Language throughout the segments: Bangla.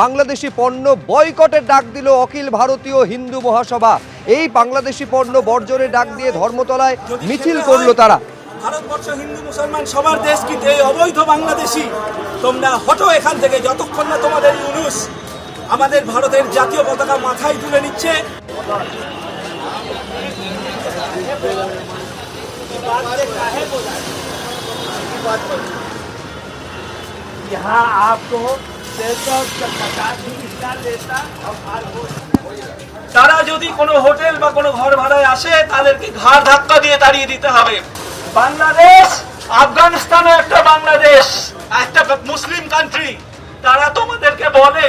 বাংলাদেশি পণ্য বয়কটের ডাক দিল অখিল ভারতীয় হিন্দু মহাসভা। এই বাংলাদেশি পণ্য বর্জনের ডাক দিয়ে ধর্মতলায় মিছিল করল তারা। ভারতবর্ষ হিন্দু মুসলমান সবার দেশ কিন্তু এই অবৈধ বাংলাদেশি? তোমরা হটো এখান থেকে যতক্ষণ না তোমাদের ইউনুস আমাদের ভারতের জাতীয় পতাকা মাথায় তুলে নিচ্ছে। यहाँ आपको তারা যদি কোনো হোটেল বা কোনো ঘর ভাড়ায় আসে তাদেরকে ঘাড় ধাক্কা দিয়ে তাড়িয়ে দিতে হবে বাংলাদেশ আফগানিস্তানও একটা বাংলাদেশ একটা মুসলিম কান্ট্রি তারা তোমাদেরকে বলে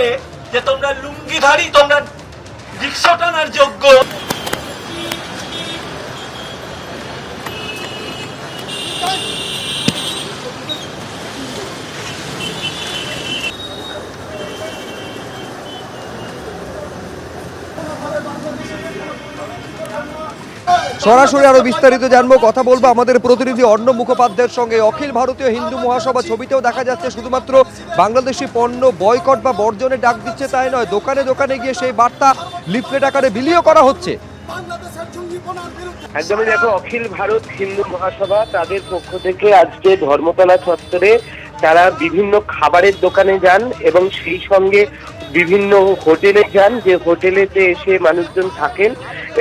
যে তোমরা লুঙ্গিধারী তোমরা রিক্সা টানার যোগ্য সরাসরি আরও বিস্তারিত জানব, কথা বলব আমাদের প্রতিনিধি অর্ণ মুখোপাধ্যায়ের সঙ্গে। অখিল ভারতীয় হিন্দু মহাসভা ছবিতেও দেখা যাচ্ছে শুধুমাত্র বাংলাদেশি পণ্য বয়কট বা বর্জনের ডাক দিচ্ছে তাই নয়, দোকানে দোকানে গিয়ে সেই বার্তা লিফলেট আকারে বিলিও করা হচ্ছে। একদমই দেখো, অখিল ভারত হিন্দু মহাসভা তাদের পক্ষ থেকে আজকে ধর্মতলা চত্বরে তারা বিভিন্ন খাবারের দোকানে যান এবং সেই সঙ্গে বিভিন্ন হোটেলে যান, যে হোটেলেতে এসে মানুষজন থাকেন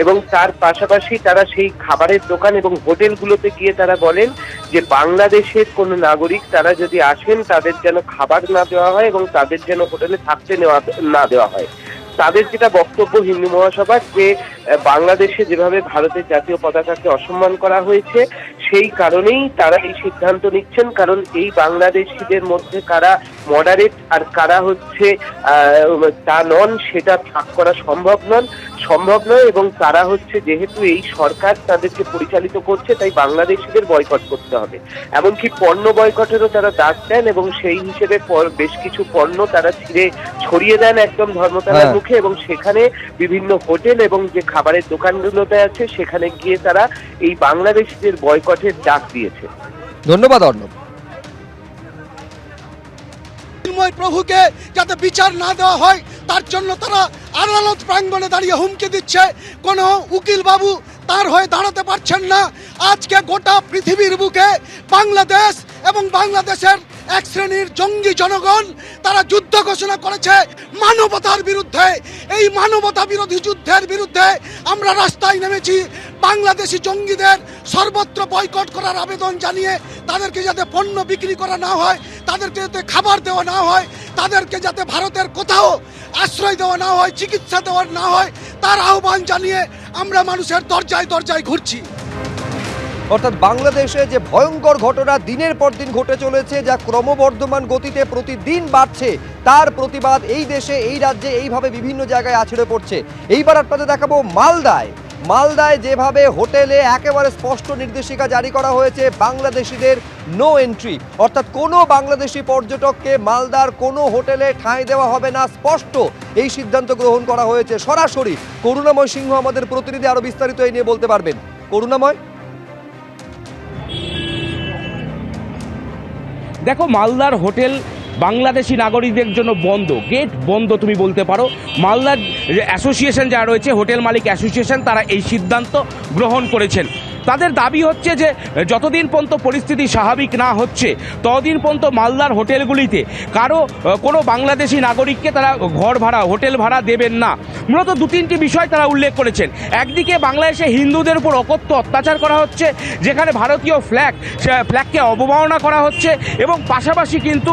এবং তার পাশাপাশি তারা সেই খাবারের দোকান এবং হোটেলগুলোতে গিয়ে তারা বলেন যে বাংলাদেশের কোনো নাগরিক তারা যদি আসেন তাদের যেন খাবার না দেওয়া হয় এবং তাদের যেন হোটেলে থাকতে নেওয়া না দেওয়া হয়। তাদের যেটা বক্তব্য হিন্দু মহাসভার যে বাংলাদেশে যেভাবে ভারতের জাতীয় পতাকাকে অসম্মান করা হয়েছে, সেই কারণেই তারা এই সিদ্ধান্ত নিচ্ছেন, কারণ এই বাংলাদেশিদের মধ্যে কারা মডারেট আর কারা হচ্ছে তা নন, সেটা ভাগ করা সম্ভব নন। সম্ভব নয় এবং তারা হচ্ছে যেহেতু এই সরকার তাদেরকে পরিচালিত করছে তাই বাংলাদেশিদের বয়কট করতে হবে। এমনকি পণ্য বয়কটেরও তারা ডাক দেন এবং সেই হিসেবে বেশ কিছু পণ্য তারা ছিঁড়ে ছড়িয়ে দেন একদম ধর্মতলার হ্যাঁ। মুখে এবং সেখানে বিভিন্ন হোটেল এবং যে খাবারের দোকানগুলোতে আছে সেখানে গিয়ে তারা এই বাংলাদেশিদের বয়কটের ডাক দিয়েছে। ধন্যবাদ অর্ণব। প্রভুকে যাতে বিচার না দেওয়া হয় তার জন্য তারা আদালত প্রাঙ্গণে দাঁড়িয়ে হুমকি দিচ্ছে। কোনো উকিল বাবু তার হয়ে দাঁড়াতে পারছেন না। আজকে গোটা পৃথিবীর বুকে বাংলাদেশ এবং বাংলাদেশের এক শ্রেণির জঙ্গি জনগণ তারা যুদ্ধ ঘোষণা করেছে মানবতার বিরুদ্ধে। এই মানবতা বিরোধী যুদ্ধের বিরুদ্ধে আমরা রাস্তায় নেমেছি। বাংলাদেশি জঙ্গিদের সর্বত্র বয়কট করার আবেদন জানিয়ে তাদেরকে যাতে পণ্য বিক্রি করা না হয়, তাদেরকে যাতে খাবার দেওয়া না হয়, তাদেরকে যাতে ভারতের কোথাও আশ্রয় দেওয়া না হয়, চিকিৎসা দেওয়া না হয়, তার আহ্বান জানিয়ে আমরা মানুষের দরজায় দরজায় ঘুরছি। অর্থাৎ বাংলাদেশে যে ভয়ঙ্কর ঘটনা দিনের পর দিন ঘটে চলেছে, যা ক্রমবর্ধমান গতিতে প্রতিদিন বাড়ছে, তার প্রতিবাদ এই দেশে, এই রাজ্যে, এইভাবে বিভিন্ন জায়গায় আছড়ে পড়ছে। এইবার আপনাদের দেখাবো মালদায়। মালদায় যেভাবে হোটেলে একেবারে স্পষ্ট নির্দেশিকা জারি করা হয়েছে, বাংলাদেশিদের নো এন্ট্রি অর্থাৎ কোনো বাংলাদেশি পর্যটককে মালদার কোনো হোটেলে ঠাঁই দেওয়া হবে না, স্পষ্ট এই সিদ্ধান্ত গ্রহণ করা হয়েছে। সরাসরি করুণাময় সিংহ আমাদের প্রতিনিধি আরও বিস্তারিত এই নিয়ে বলতে পারবেন। করুণাময়। দেখো, মালদার হোটেল বাংলাদেশি নাগরিকদের জন্য বন্ধ। গেট বন্ধ তুমি বলতে পারো। মালদার অ্যাসোসিয়েশন যা রয়েছে, হোটেল মালিক অ্যাসোসিয়েশন, তারা এই সিদ্ধান্ত গ্রহণ করেছেন। তাদের দাবি হচ্ছে যে, যতদিন পর্যন্ত পরিস্থিতি স্বাভাবিক না হচ্ছে, ততদিন পর্যন্ত মালদার হোটেলগুলিতে কারও, কোনো বাংলাদেশি নাগরিককে তারা ঘর ভাড়া, হোটেল ভাড়া দেবেন না। মূলত দু তিনটি বিষয় তারা উল্লেখ করেছেন। একদিকে বাংলাদেশে হিন্দুদের উপর অকথ্য অত্যাচার করা হচ্ছে, যেখানে ভারতীয় ফ্ল্যাগ ফ্ল্যাগকে অবমাননা করা হচ্ছে এবং পাশাপাশি কিন্তু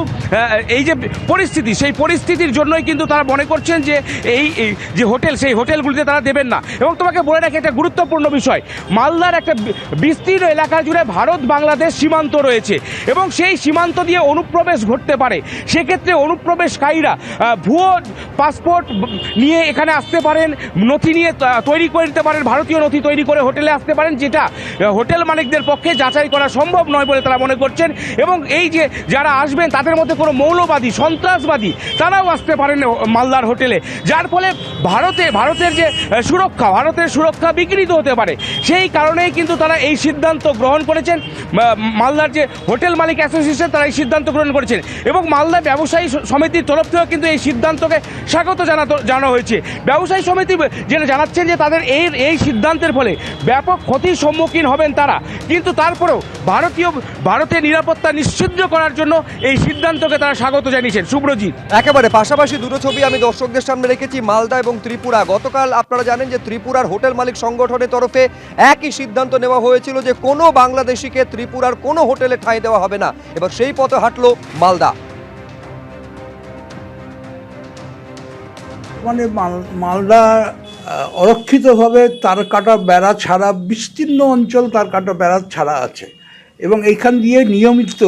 এই যে পরিস্থিতি, সেই পরিস্থিতির জন্যই কিন্তু তারা মনে করছেন যে এই যে হোটেল, সেই হোটেলগুলিতে তারা দেবেন না। এবং তোমাকে বলে রাখি, একটা গুরুত্বপূর্ণ বিষয়, মালদার একটা বিস্তীর্ণ এলাকা জুড়ে ভারত বাংলাদেশ সীমান্ত রয়েছে এবং সেই সীমান্ত দিয়ে অনুপ্রবেশ ঘটতে পারে। সেক্ষেত্রে অনুপ্রবেশকারীরা ভুয়ো পাসপোর্ট নিয়ে এখানে আসতে পারেন, নথি নিয়ে তৈরি করে নিতে পারেন, ভারতীয় নথি তৈরি করে হোটেলে আসতে পারেন, যেটা হোটেল মালিকদের পক্ষে যাচাই করা সম্ভব নয় বলে তারা মনে করছেন। এবং এই যে যারা আসবেন, তাদের মধ্যে কোনো মৌলবাদী, সন্ত্রাসবাদী, তারাও আসতে পারেন মালদার হোটেলে। যার ফলে ভারতে, ভারতের যে সুরক্ষা, ভারতের সুরক্ষা বিঘ্নিত হতে পারে। সেই কারণেই কিন্তু তারা এই সিদ্ধান্ত গ্রহণ করেছেন। মালদার যে হোটেল মালিক অ্যাসোসিয়েশন, তারা এই সিদ্ধান্ত গ্রহণ করেছেন। এবং মালদা ব্যবসায়ী সমিতির তরফ থেকেও কিন্তু এই সিদ্ধান্তকে স্বাগত জানানো হয়েছে। ব্যবসায়ী সমিতি যেটা জানাচ্ছেন যে তাদের এই এই সিদ্ধান্তের ফলে ব্যাপক ক্ষতির সম্মুখীন হবেন তারা। কিন্তু তারপরেও ভারতীয়, ভারতের নিরাপত্তা নিশ্চিদ্র করার জন্য এই সিদ্ধান্তকে তারা স্বাগত জানিয়েছেন। সুব্রজিৎ। একেবারে, পাশাপাশি দুটো ছবি আমি দর্শকদের সামনে রেখেছি, মালদা এবং ত্রিপুরা। গতকাল আপনারা জানেন যে ত্রিপুরার হোটেল মালিক সংগঠনের তরফে একই সিদ্ধান্ত নেওয়া হয়েছিল যে কোনো বাংলাদেশিকে ত্রিপুরার কোনো হোটেলে ঠাঁই দেওয়া হবে না। এবার সেই পথে হাঁটলো মালদা। মানে মাল- মালদা অরক্ষিতভাবে তার কাটা বেড়া ছাড়া, বিস্তীর্ণ অঞ্চল তার কাটা বেড়া ছাড়া আছে। এবং এইখান দিয়ে নিয়মিত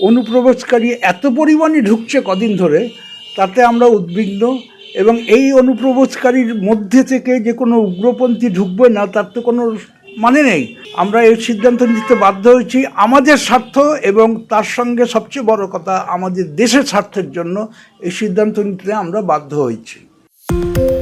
অনুপ্রবেশকারী এত পরিমাণে ঢুকছে কদিন ধরে, তাতে আমরা উদ্বিগ্ন। এবং এই অনুপ্রবেশকারীর মধ্যে থেকে যে কোনো উগ্রপন্থী ঢুকবে না, তার তো কোনো মানে নেই। আমরা এই সিদ্ধান্ত নিতে বাধ্য হয়েছি আমাদের স্বার্থ এবং তার সঙ্গে সবচেয়ে বড় কথা আমাদের দেশের স্বার্থের জন্য এই সিদ্ধান্ত নিতে আমরা বাধ্য হয়েছি। Thank you.